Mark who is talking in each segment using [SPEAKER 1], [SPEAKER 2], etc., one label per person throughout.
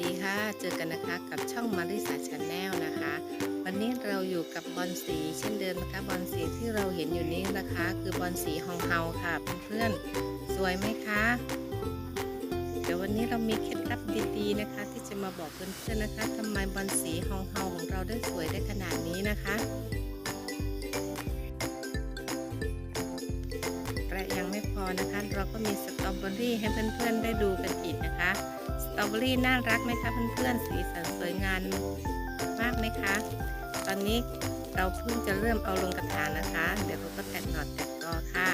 [SPEAKER 1] ดีค่ะ เจอกันนะคะกับช่องมาริสาชาแนลนะคะ วันนี้เราอยู่กับบอลสีเช่นเดิมนะคะบอลสีที่เราเห็นอยู่นี้นะคะ คือบอลสีฮองเฮาค่ะเพื่อนๆสวยไหมคะเดี๋ยววันนี้เรามีเคล็ดลับดีๆนะคะ ที่จะมาบอกเพื่อนๆนะคะทำไมบอลสีฮองเฮาของเราได้สวยได้ขนาดนี้นะคะและยังไม่พอนะคะ เราก็มีสตรอเบอรี่ให้เพื่อนๆได้ดูกันอีกนะคะ ตรอเบอรี่น่ารักไหมคะเพื่อนๆ สีสันสวยงามมากไหมคะ ตอนนี้เราเพิ่งจะเริ่มเอาลงกระถางนะคะ เดี๋ยวเราก็แตกหนอดแตกตอค่ะ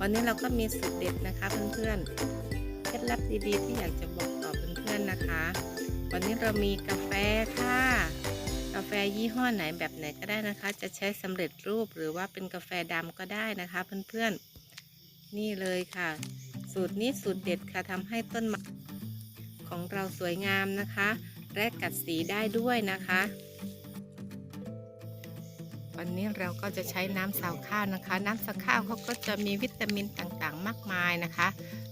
[SPEAKER 1] วันนี้เราก็มีสูตรเด็ดนะคะเพื่อนๆ เคล็ดลับดีๆ ที่อยากจะบอกต่อเพื่อนๆนะคะ วันนี้เรามีกาแฟค่ะ กาแฟยี่ห้อไหนแบบไหนก็ได้นะคะ จะใช้สำเร็จรูปหรือว่าเป็นกาแฟดำก็ได้นะคะเพื่อนๆ นี่เลยค่ะ สูตรนี้สูตรเด็ดค่ะทำให้ต้นไม้ ของเราสวยงามนะคะและกัดสีได้ด้วยนะคะ วันนี้เราก็จะใช้น้ำสาวข้าวนะคะ น้ำสาวข้าวเขาก็จะมีวิตามินต่างๆ มากมายนะคะ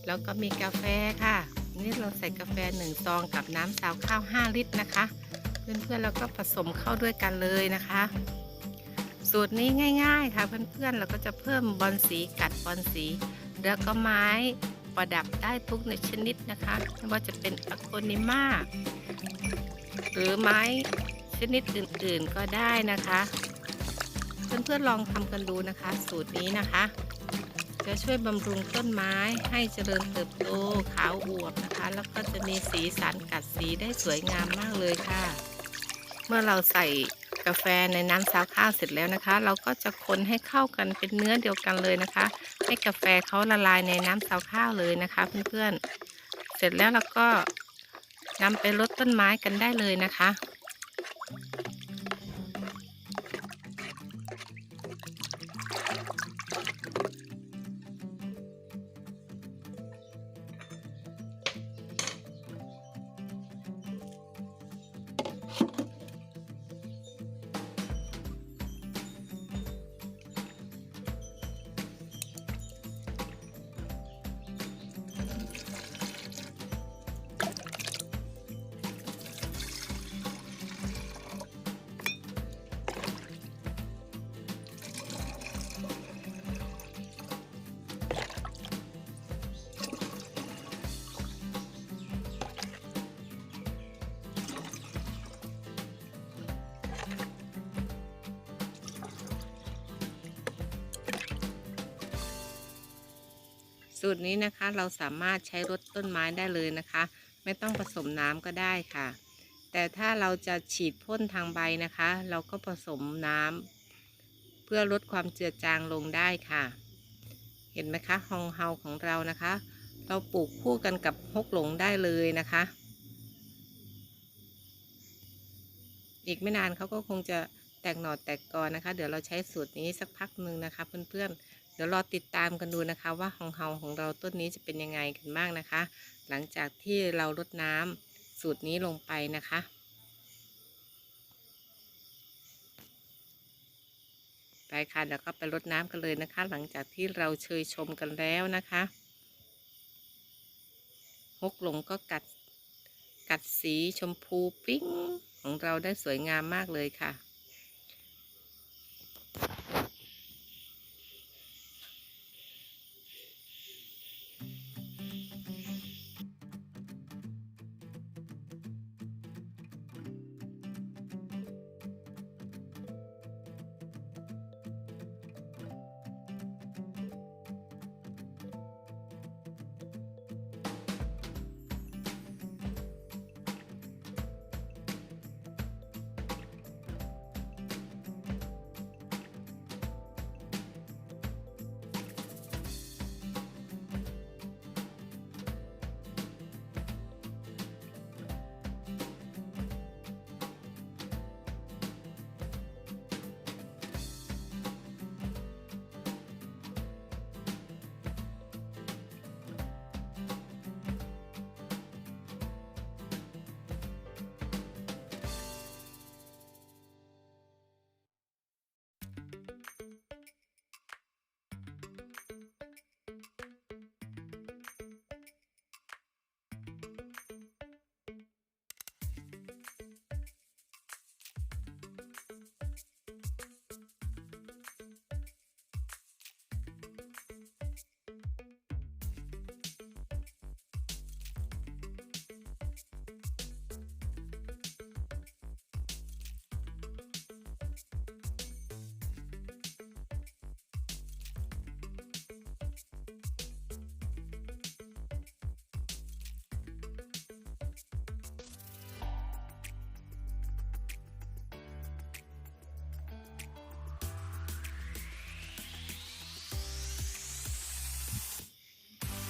[SPEAKER 1] แล้วก็มีกาแฟค่ะ นี่เราใส่กาแฟหนึ่งซองกับน้ำสาวข้าว 5 ลิตรนะคะ เพื่อนๆเราก็ผสมเข้าด้วยกันเลยนะคะสูตรนี้ง่าย ๆ ค่ะเพื่อนๆเราก็จะเพิ่มบอลสีกัดบอลสี แล้วก็ไม้ ประดับได้ทุกในชนิดนะคะ ไม่ว่าจะเป็นอะโคนิมาหรือไม้ชนิดอื่นๆก็ได้นะคะ เพื่อนๆลองทำกันดูนะคะ สูตรนี้นะคะ จะช่วยบำรุงต้นไม้ให้เจริญเติบโตขาวอวบนะคะ แล้วก็จะมีสีสันกัดสีได้สวยงามมากเลยค่ะ เมื่อเราใส่ กาแฟในน้ำซาวข้าวเสร็จแล้วนะคะ เราก็จะคนให้เข้ากันเป็นเนื้อเดียวกันเลยนะคะ ให้กาแฟเขาละลายในน้ำซาวข้าวเลยนะคะ เพื่อนๆเสร็จแล้วเราก็นำไปรดต้นไม้กันได้เลยนะคะ สูตรนี้นะคะเราสามารถใช้รดต้นไม้ได้เลยนะคะ ไม่ต้องผสมน้ำก็ได้ค่ะ แต่ถ้าเราจะฉีดพ่นทางใบนะคะ เราก็ผสมน้ำเพื่อลดความเจือจางลงได้ค่ะ เห็นไหมคะฮองเฮาของเรานะคะ เราปลูกคู่กันกับฮกหลงได้เลยนะคะ อีกไม่นานเขาก็คงจะแตกหน่อแตกกอนะคะ เดี๋ยวเราใช้สูตรนี้สักพักหนึ่งนะคะเพื่อนๆ เดี๋ยวรอติดตามกันดูนะคะว่าฮองเฮาของเราต้นนี้จะเป็นยังไงกันบ้างนะคะ หลังจากที่เรารดน้ำสูตรนี้ลงไปนะคะไปค่ะเดี๋ยวก็ไปรดน้ำกันเลยนะคะ หลังจากที่เราเชยชมกันแล้วนะคะฮกหลงก็กัดกัดสีชมพูปิ้งของเราได้สวยงามมากเลยค่ะ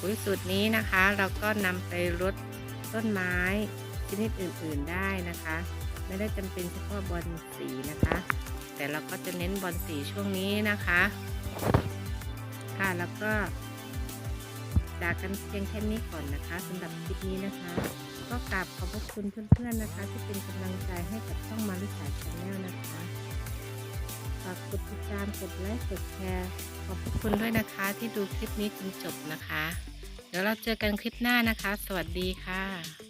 [SPEAKER 1] ปุ๋ยสูตรนี้นะคะ เราก็นำไปรดต้นไม้ชนิดอื่นๆได้นะคะ ไม่ได้จำเป็นเฉพาะบอลสีนะคะ แต่เราก็จะเน้นบอลสีช่วงนี้นะคะค่ะแล้วก็จากกันเพียงแค่นี้ก่อนนะคะสำหรับคลิปนี้นะคะ ก็กราบขอบพระคุณเพื่อนๆนะคะ ที่เป็นกำลังใจให้กับช่องมาริสาชาแนลนะคะ ฝากกดติดตามกดไลค์กดแชร์ขอบคุณด้วยนะคะที่ดูคลิปนี้จนจบนะคะ เดี๋ยวเราเจอกันคลิปหน้านะคะ สวัสดีค่ะ